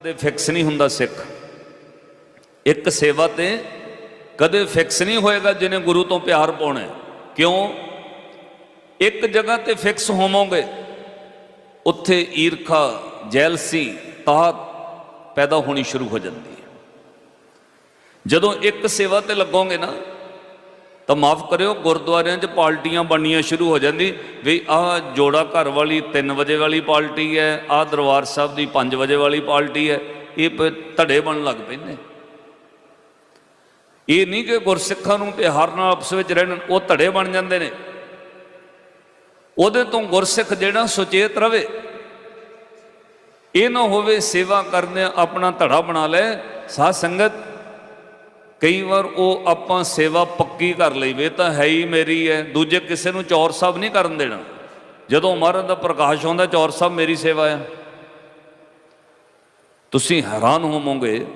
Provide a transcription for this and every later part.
ਕਦੇ ਫਿਕਸ ਨਹੀਂ ਹੁੰਦਾ ਸਿੱਖ। ਇੱਕ ਸੇਵਾ ਤੇ ਕਦੇ ਫਿਕਸ ਨਹੀਂ ਹੋਏਗਾ ਜਿਹਨੇ ਗੁਰੂ ਤੋਂ ਪਿਆਰ ਪਾਉਣਾ ਕਿਉਂ? ਇੱਕ ਜਗ੍ਹਾ ਤੇ ਫਿਕਸ ਹੋਵੋਗੇ, ਉੱਥੇ ਈਰਖਾ, ਜੈਲਸੀ ਤਾਹਤ ਪੈਦਾ ਹੋਣੀ ਸ਼ੁਰੂ ਹੋ ਜਾਂਦੀ ਹੈ। ਜਦੋਂ ਇੱਕ ਸੇਵਾ ਤੇ ਲੱਗੋਗੇ ਨਾ ਤਾਂ ਮਾਫ ਕਰਿਓ, ਗੁਰਦੁਆਰਿਆਂ 'ਚ ਪਾਰਟੀਆਂ ਬਣਨੀਆਂ ਸ਼ੁਰੂ ਹੋ ਜਾਂਦੀ। ਵੀ ਆਹ ਜੋੜਾ ਘਰ ਵਾਲੀ 3 ਵਜੇ ਵਾਲੀ ਪਾਰਟੀ ਹੈ, ਆਹ ਦਰਬਾਰ ਸਾਹਿਬ ਦੀ 5 ਵਜੇ ਵਾਲੀ ਪਾਰਟੀ ਹੈ, ਇਹ ਪ- ਧੜੇ ਬਣਨ ਲੱਗ ਪੈਂਦੇ। ਇਹ ਨਹੀਂ ਕਿ ਗੁਰਸਿੱਖਾਂ ਨੂੰ ਪਿਆਰ ਨਾਲ ਆਪਸ ਵਿੱਚ ਰਹਿਣ, ਉਹ ਧੜੇ ਬਣ ਜਾਂਦੇ ਨੇ। ਉਹਦੇ ਤੋਂ ਗੁਰਸਿੱਖ ਜਿਹੜਾ ਸੁਚੇਤ ਰਵੇ। ਇਹ ਨਾ ਹੋਵੇ ਸੇਵਾ ਕਰਨੇ ਆਪਣਾ ਧੜਾ ਬਣਾ ਲੈ, ਸਾਧ ਸੰਗਤ ਕਈ ਵਾਰ ਉਹ ਆਪਾਂ ਸੇਵਾ ਪੱਕੀ ਕਰ ਲਈ, ਵੇ ਤਾਂ ਹੈ ਹੀ ਮੇਰੀ ਹੈ, ਦੂਜੇ ਕਿਸੇ ਨੂੰ ਚੌਰ ਸਾਹਿਬ ਨਹੀਂ ਕਰਨ ਦੇਣਾ। ਜਦੋਂ ਮਹਾਰਾਜ ਦਾ ਪ੍ਰਕਾਸ਼ ਹੁੰਦਾ ਚੌਰ ਸਾਹਿਬ ਮੇਰੀ ਸੇਵਾ ਆ। ਤੁਸੀਂ ਹੈਰਾਨ ਹੋਵੋਗੇ,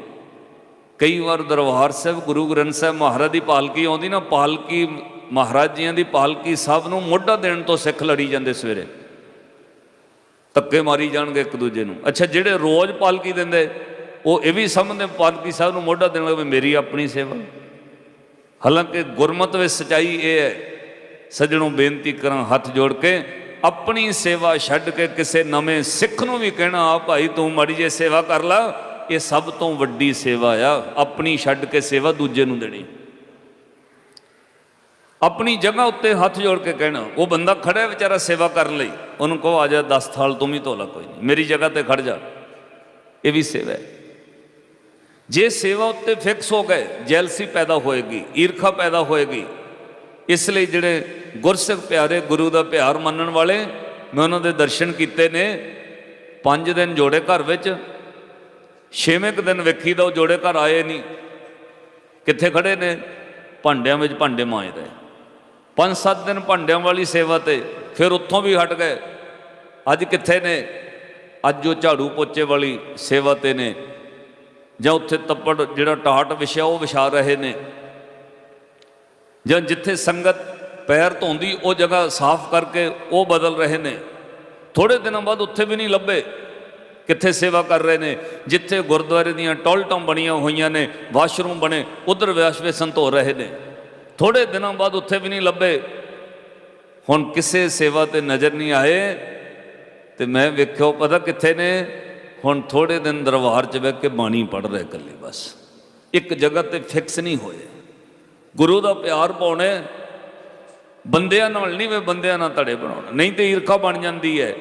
ਕਈ ਵਾਰ ਦਰਬਾਰ ਸਾਹਿਬ, ਗੁਰੂ ਗ੍ਰੰਥ ਸਾਹਿਬ ਮਹਾਰਾਜ ਦੀ ਪਾਲਕੀ ਆਉਂਦੀ ਨਾ, ਪਾਲਕੀ, ਮਹਾਰਾਜ ਜੀਆਂ ਦੀ ਪਾਲਕੀ ਸਭ ਨੂੰ ਮੋਢਾ ਦੇਣ ਤੋਂ ਸਿੱਖ ਲੜੀ ਜਾਂਦੇ ਸਵੇਰੇ। ਧੱਕੇ ਮਾਰੀ ਜਾਣਗੇ ਇੱਕ ਦੂਜੇ ਨੂੰ। ਅੱਛਾ, ਜਿਹੜੇ ਰੋਜ਼ ਪਾਲਕੀ ਦਿੰਦੇ ਉਹ ਇਹ ਵੀ ਸਮਝਦੇ ਪਾਲਕੀ ਸਾਹਿਬ ਨੂੰ ਮੋਢਾ ਦੇਣ ਲੱਗੇ ਵੀ ਮੇਰੀ ਆਪਣੀ ਸੇਵਾ। ਹਾਲਾਂਕਿ ਗੁਰਮਤਿ ਵਿੱਚ ਸਚਾਈ ਇਹ ਹੈ, ਸੱਜਣੋਂ ਬੇਨਤੀ ਕਰਾਂ ਹੱਥ ਜੋੜ ਕੇ, ਆਪਣੀ ਸੇਵਾ ਛੱਡ ਕੇ ਕਿਸੇ ਨਵੇਂ ਸਿੱਖ ਨੂੰ ਵੀ ਕਹਿਣਾ ਆ ਭਾਈ ਤੂੰ ਮਾੜੀ ਜੇ ਸੇਵਾ ਕਰ ਲਾ, ਇਹ ਸਭ ਤੋਂ ਵੱਡੀ ਸੇਵਾ ਆ, ਆਪਣੀ ਛੱਡ ਕੇ ਸੇਵਾ ਦੂਜੇ ਨੂੰ ਦੇਣੀ। ਆਪਣੀ ਜਗ੍ਹਾ ਉੱਤੇ ਹੱਥ ਜੋੜ ਕੇ ਕਹਿਣਾ, ਉਹ ਬੰਦਾ ਖੜਾ ਵਿਚਾਰਾ ਸੇਵਾ ਕਰਨ ਲਈ, ਉਹਨੂੰ ਕਹੋ, ਆ ਜਾ 10 ਥਾਲ ਤੂੰ ਵੀ ਧੋ ਲੈ ਕੋਈ ਨਹੀਂ, ਮੇਰੀ ਜਗ੍ਹਾ ਤੇ ਖੜ ਜਾ। ਇਹ ਵੀ ਸੇਵਾ ਹੈ। ਜੇ ਸੇਵਾ ਉੱਤੇ ਫਿਕਸ ਹੋ ਗਏ, ਜੈਲਸੀ ਪੈਦਾ ਹੋਏਗੀ, ਈਰਖਾ ਪੈਦਾ ਹੋਏਗੀ। ਇਸ ਲਈ ਜਿਹੜੇ ਗੁਰਸਿੱਖ ਪਿਆਰੇ ਗੁਰੂ ਦਾ ਪਿਆਰ ਮੰਨਣ ਵਾਲੇ, ਮੈਂ ਉਹਨਾਂ ਦੇ ਦਰਸ਼ਨ ਕੀਤੇ ਨੇ। ਪੰਜ ਦਿਨ ਜੋੜੇ ਘਰ ਵਿੱਚ, ਛੇਵੇਂ ਕੁ ਦਿਨ ਵੇਖੀ ਦਾ ਉਹ ਜੋੜੇ ਘਰ ਆਏ ਨਹੀਂ। ਕਿੱਥੇ ਖੜੇ ਨੇ? ਭਾਂਡਿਆਂ ਵਿੱਚ ਭਾਂਡੇ ਮਾਂਜਦੇ ਪੰਜ ਸੱਤ ਦਿਨ ਭਾਂਡਿਆਂ ਵਾਲੀ ਸੇਵਾ ਤੇ, ਫਿਰ ਉੱਥੋਂ ਵੀ ਹਟ ਗਏ। ਅੱਜ ਕਿੱਥੇ ਨੇ? ਅੱਜ ਉਹ ਝਾੜੂ ਪੋਚੇ ਵਾਲੀ ਸੇਵਾ ਤੇ ਨੇ। ਜਾਂ ਉੱਥੇ ਤੱਪੜ ਜਿਹੜਾ ਟਾਟ ਵਿਛਿਆ, ਉਹ ਵਿਛਾ ਰਹੇ ਨੇ। ਜਾਂ ਜਿੱਥੇ ਸੰਗਤ ਪੈਰ ਧੋਂਦੀ, ਉਹ ਜਗ੍ਹਾ ਸਾਫ਼ ਕਰਕੇ ਉਹ ਬਦਲ ਰਹੇ ਨੇ। ਥੋੜੇ ਦਿਨਾਂ ਬਾਅਦ ਉੱਥੇ ਵੀ ਨਹੀਂ ਲੱਭੇ, ਕਿੱਥੇ ਸੇਵਾ ਕਰ ਰਹੇ ਨੇ। ਜਿੱਥੇ ਗੁਰਦੁਆਰੇ ਦੀਆਂ ਟੋਲਟਾਂ ਬਣੀਆਂ ਹੋਈਆਂ ਨੇ, ਵਾਸ਼ਰੂਮ ਬਣੇ, ਉਧਰ ਵਿਆਸ਼ਵੇਸਨ ਧੋ ਰਹੇ ਨੇ। ਥੋੜੇ ਦਿਨਾਂ ਬਾਅਦ ਉੱਥੇ ਵੀ ਨਹੀਂ ਲੱਭੇ। ਹੁਣ ਕਿਸੇ ਸੇਵਾ ਤੇ ਨਜ਼ਰ ਨਹੀਂ ਆਏ, ਤੇ ਮੈਂ ਵੇਖਿਓ ਪਤਾ ਕਿੱਥੇ ਨੇ? ਹੁਣ ਥੋੜੇ ਦਿਨ ਦਰਬਾਰ 'ਚ ਬਹਿ ਕੇ ਬਾਣੀ ਪੜ ਰਿਹਾ ਇਕੱਲੇ ਬਸ। ਇੱਕ ਜਗ੍ਹਾ ਤੇ ਫਿਕਸ ਨਹੀਂ ਹੋਏ ਗੁਰੂ ਦਾ ਪਿਆਰ ਪਾਉਣਾ ਬੰਦਿਆਂ ਨਾਲ ਨਹੀਂ ਵੇ ਬੰਦਿਆਂ ਨਾਲ ਧੜੇ ਬਣਾਉਣਾ। ਨਹੀਂ ਤੇ ਈਰਖਾ ਬਣ ਜਾਂਦੀ ਹੈ।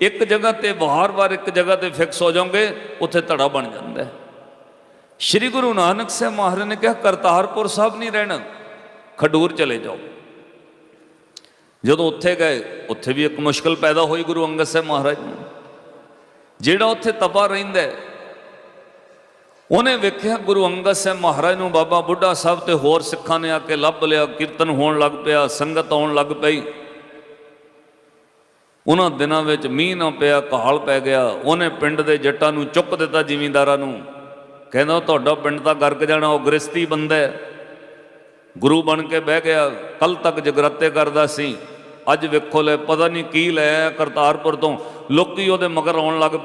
ਇੱਕ ਜਗ੍ਹਾ ਤੇ ਵਾਰ-ਵਾਰ ਇੱਕ ਜਗ੍ਹਾ ਤੇ ਫਿਕਸ ਹੋ ਜਾਓਗੇ, ਉੱਥੇ ਧੜਾ ਬਣ ਜਾਂਦਾ ਹੈ। ਸ਼੍ਰੀ ਗੁਰੂ ਨਾਨਕ ਸਾਹਿਬ ਮਹਾਰਾਜ ਨੇ ਕਿਹਾ, ਕਰਤਾਰਪੁਰ ਸਾਹਿਬ ਨਹੀਂ ਰਹਿਣਾ, ਖਡੂਰ ਚਲੇ ਜਾਓ। ਜਦੋਂ ਉੱਥੇ ਗਏ, ਉੱਥੇ ਵੀ ਇੱਕ ਮੁਸ਼ਕਲ ਪੈਦਾ ਹੋਈ ਗੁਰੂ ਅੰਗਦ ਸਾਹਿਬ ਮਹਾਰਾਜ ਨੂੰ। ਜਿਹੜਾ ਉੱਥੇ ਤਪਾ ਰਹਿੰਦਾ ਉਹਨੇ ਵੇਖਿਆ ਗੁਰੂ ਅੰਗਦ ਸਾਹਿਬ ਮਹਾਰਾਜ ਨੂੰ ਬਾਬਾ ਬੁੱਢਾ ਸਾਹਿਬ ਤੇ ਹੋਰ ਸਿੱਖਾਂ ਨੇ ਆ ਕੇ ਲੱਭ ਲਿਆ, ਕੀਰਤਨ ਹੋਣ ਲੱਗ ਪਿਆ, ਸੰਗਤ ਆਉਣ ਲੱਗ ਪਈ। ਉਹਨਾਂ ਦਿਨਾਂ ਵਿੱਚ ਮੀਂਹ ਨਾ ਪਿਆ ਕਾਲ ਪੈ ਗਿਆ। ਉਹਨੇ ਪਿੰਡ ਦੇ ਜੱਟਾਂ ਨੂੰ ਚੁੱਕ ਦਿੱਤਾ ਜ਼ਿਮੀਂਦਾਰਾਂ ਨੂੰ। ਕਹਿੰਦਾ ਤੁਹਾਡਾ ਪਿੰਡ ਤਾਂ ਗਰਕ ਜਾਣਾ, ਉਹ ਗ੍ਰਸਤੀ ਬੰਦਾ ਹੈ। ਗੁਰੂ ਬਣ ਕੇ ਬਹਿ ਗਿਆ। ਕੱਲ ਤੱਕ ਜਗਰਾਤੇ ਕਰਦਾ ਸੀ। ਅੱਜ ਵੇਖੋ ਲੈ, ਪਤਾ ਨਹੀਂ ਕੀ ਲੈ ਕਰਤਾਰਪੁਰ ਤੋਂ। ਲੋਕੀ ਉਹਦੇ ਮਗਰ ਆਉਣ ਲੱਗ ਪਏ।